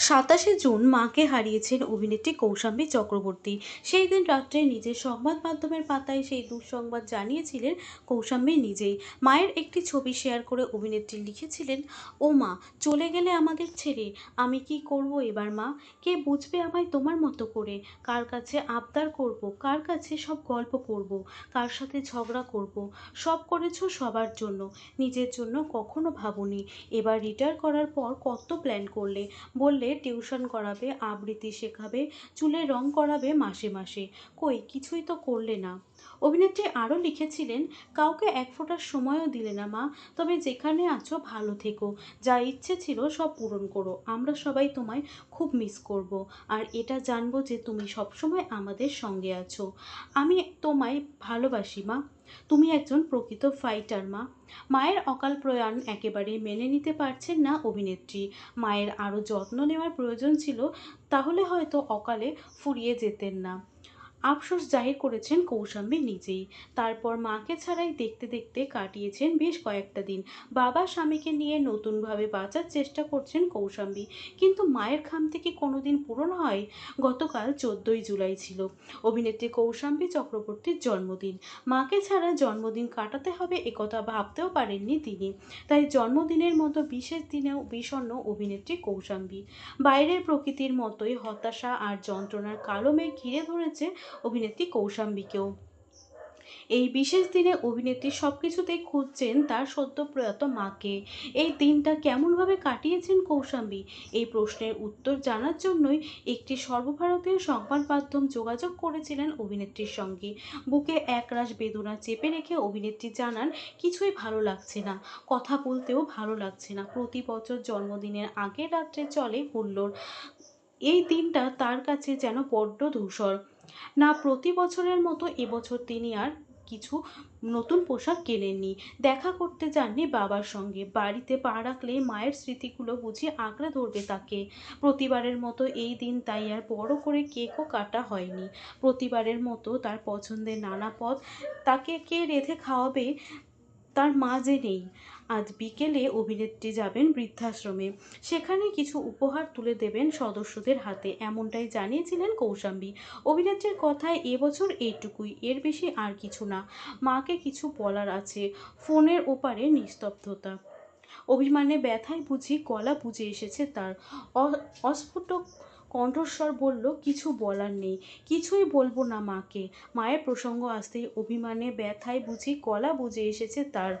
সাতাশে জুন মাকে হারিয়েছেন অভিনেত্রী কৌশাম্বী চক্রবর্তী। সেই দিন রাত্রে নিজের সংবাদ মাধ্যমের পাতায় সেই দুঃসংবাদ জানিয়েছিলেন কৌশাম্বী নিজেই। মায়ের একটি ছবি শেয়ার করে অভিনেত্রী লিখেছিলেন, ও মা, চলে গেলে আমাদের ছেড়ে, আমি কি করব এবার মা? কে বুঝবে আমায় তোমার মতো করে? কার কাছে আবদার করব? কার কাছে সব গল্প করব? কার সাথে ঝগড়া করব? সব করেছ সবার জন্য। নিজের জন্য কখনো ভাবনি। এবার রিটায়ার করার পর কত প্ল্যান করলে? বললে টিউশন করাবে, আবৃত্তি শেখাবে চুলে রং করাবে মাসে মাসে। কই, কিছুই তো করলে না। অভিনেত্রী আরও লিখেছিলেন, কাউকে এক ফোঁটার সময়ও দিলে না মা, তবে যেখানে আছো ভালো থেকো। যা ইচ্ছে ছিল সব পূরণ করো। আমরা সবাই তোমায় খুব মিস করব। আর এটা জানব যে তুমি সবসময় আমাদের সঙ্গে আছো। আমি তোমায় ভালোবাসি মা। তুমি একজন প্রকৃত ফাইটার মা। মায়ের অকাল প্রয়াণ একেবারে মেনে নিতে পারছেন না অভিনেত্রী। মায়ের আরও যত্ন নেওয়ার প্রয়োজন ছিল, তাহলে হয়তো অকালে ফুরিয়ে যেতেন না। আফসোস জাহির করেছেন কৌশাম্বী নিজেই। তারপর মাকে ছাড়াই দেখতে দেখতে কাটিয়েছেন বেশ কয়েকটা দিন। বাবা স্বামীকে নিয়ে নতুনভাবে বাঁচার চেষ্টা করছেন কৌশাম্বী। কিন্তু মায়ের খাম থেকে কোনোদিন পূরণ হয়? গতকাল চোদ্দোই জুলাই ছিল। অভিনেত্রী কৌশাম্বী চক্রবর্তীর জন্মদিন। মাকে ছাড়া জন্মদিন কাটাতে হবে একথা ভাবতেও পারেননি তিনি। তাই জন্মদিনের মতো বিশেষ দিনেও বিষণ্ণ অভিনেত্রী কৌশাম্বী। বাইরের প্রকৃতির মতোই হতাশা আর যন্ত্রণার কালো মেঘ ঘিরে ধরেছে অভিনেত্রী কৌশাম্বীকেও এই বিশেষ দিনে অভিনেত্রী সব কিছুতেই খুঁজছেন তার সদ্য প্রয়াত মাকে। এই দিনটা কেমনভাবে কাটিয়েছেন কৌশাম্বী? এই প্রশ্নের উত্তর জানার জন্যই একটি সর্বভারতীয় সংবাদ মাধ্যম যোগাযোগ করেছিলেন অভিনেত্রীর সঙ্গে। বুকে একরাশ বেদনা চেপে রেখে অভিনেত্রী জানান, কিছুই ভালো লাগছে না। কথা বলতেও ভালো লাগছে না। প্রতি বছর জন্মদিনের আগের রাত্রে চলে হুল্লোড়। এই দিনটা তার কাছে যেন বড্ড ধূসর। না, প্রতি বছরের মতো এবছর তিনি আর কিছু নতুন পোশাক কেনেননি। দেখা করতে যাননি বাবার সঙ্গে। বাড়িতে পা রাখলে মায়ের স্মৃতিগুলো বুঝি আঁকড়ে ধরবে তাকে। প্রতিবারের মতো এই দিন তাই আর বড় করে কেকও কাটা হয়নি। প্রতিবারের মতো তার পছন্দের নানা পদ তাকে কে রেঁধে খাওয়াবে তার মা যে নেই। আজ বিকেলে অভিনেত্রী যাবেন বৃদ্ধাশ্রমে। সেখানে কিছু উপহার তুলে দেবেন সদস্যদের হাতে, এমনটাই জানিয়েছিলেন কৌশাম্বী। অভিনেত্রীর কথায় এবছর এইটুকুই এর বেশি আর কিছু না। মাকে কিছু বলার আছে, ফোনের ওপারে নিস্তব্ধতা। অভিমানে ব্যথায় বুঝি গলা বুঝে এসেছে তার। অস্ফুট কণ্ঠস্বর বলল, কিছু বলার নেই, কিছুই বলব না মাকে। মায়ের প্রসঙ্গ আসতেই অভিমানে ব্যথায় বুঝি গলা বুঝে এসেছে তার